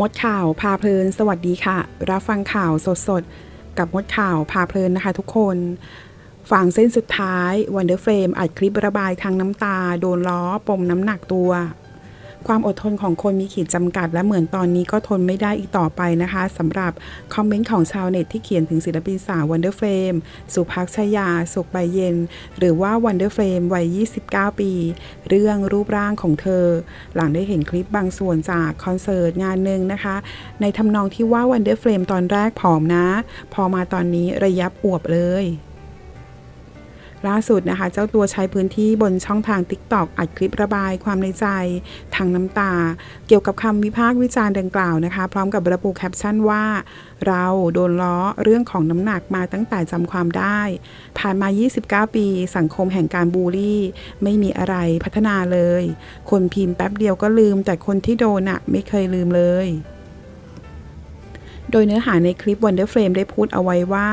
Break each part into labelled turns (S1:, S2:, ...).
S1: มดข่าวพาเพลิน สวัสดีค่ะ รับฟังข่าวสดๆ กับมดข่าวพาเพลินนะคะทุกคนฝั่งเส้นสุดท้ายวันเดอร์เฟรมอัดคลิประบายทางน้ำตา โดนล้อปมน้ำหนักตัว ความอดทนของคนมีขีดจำกัด และเหมือนตอนนี้ก็ทนไม่ได้อีกต่อไปนะคะสำหรับคอมเมนต์ของชาวเน็ตที่เขียนถึงศิลปินสาว Wonder Frame สุภักชยา สุขใบเย็น หรือว่า Wonder Frame วัย 29 ปี เรื่องรูปร่างของเธอ หลังได้เห็นคลิปบางส่วนจากคอนเสิร์ตงานหนึ่งนะคะ ในทำนองที่ว่า Wonder Frame ตอนแรกผอมนะ พอมาตอนนี้ระยับอวบเลย ล่าสุดนะคะ เจ้าตัวใช้พื้นที่บนช่องทาง TikTok อัดคลิประบายความในใจทางน้ำตา เกี่ยวกับคำวิพากษ์วิจารณ์ดังกล่าวนะคะ พร้อมกับระบุแคปชั่นว่า เราโดนล้อเรื่องของน้ำหนักมาตั้งแต่จำความได้ ผ่านมา 29 ปี สังคมแห่งการบูลลี่ ไม่มีอะไรพัฒนาเลย คนพิมพ์แป๊บเดียวก็ลืม แต่คนที่โดนอะไม่เคยลืมเลย โดยเนื้อหาในคลิป Wonder Frame ได้พูดเอาไว้ว่า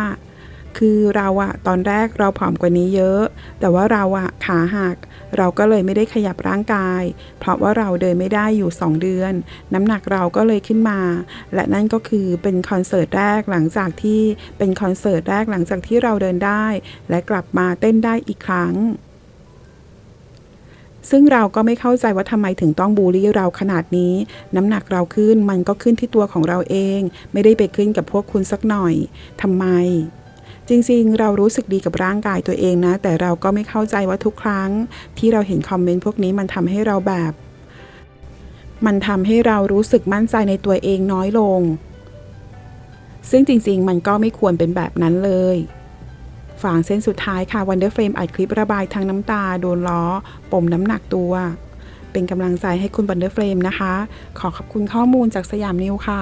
S1: คือเราอะตอนแรกเราผอมกว่านี้เยอะ แต่ว่าเราอะขาหัก เราก็เลยไม่ได้ขยับร่างกาย เพราะว่าเราเดินไม่ได้อยู่ 2 เดือน น้ำหนักเราก็เลยขึ้นมา และนั่นก็คือเป็นคอนเสิร์ตแรกหลังจากที่เป็นคอนเสิร์ตแรกหลังจากที่เราเดินได้ และกลับมาเต้นได้อีกครั้งซึ่งเราก็ไม่เข้าใจว่าทำไมถึงต้องบูลลี่เราขนาดนี้ น้ำหนักเราขึ้นมันก็ขึ้นที่ตัวของเราเอง ไม่ได้ไปขึ้นกับพวกคุณสักหน่อยทำไม จริงๆ เรารู้สึกดีกับร่างกายตัวเองนะ แต่เราก็ไม่เข้าใจว่าทุกครั้ง ที่เราเห็นคอมเมนต์พวกนี้มันทำให้เราแบบ มันทำให้เรารู้สึกมั่นใจในตัวเองน้อยลง ซึ่งจริงๆ มันก็ไม่ควรเป็นแบบนั้นเลยฝั่งเส้นสุดท้ายค่ะ Wonder Frame อัดคลิประบายทางน้ำตา โดนล้อ ปมน้ำหนักตัว เป็นกำลังใจให้คุณ Wonder Frame นะคะ ขอขอบคุณข้อมูลจากสยามนิวค่ะ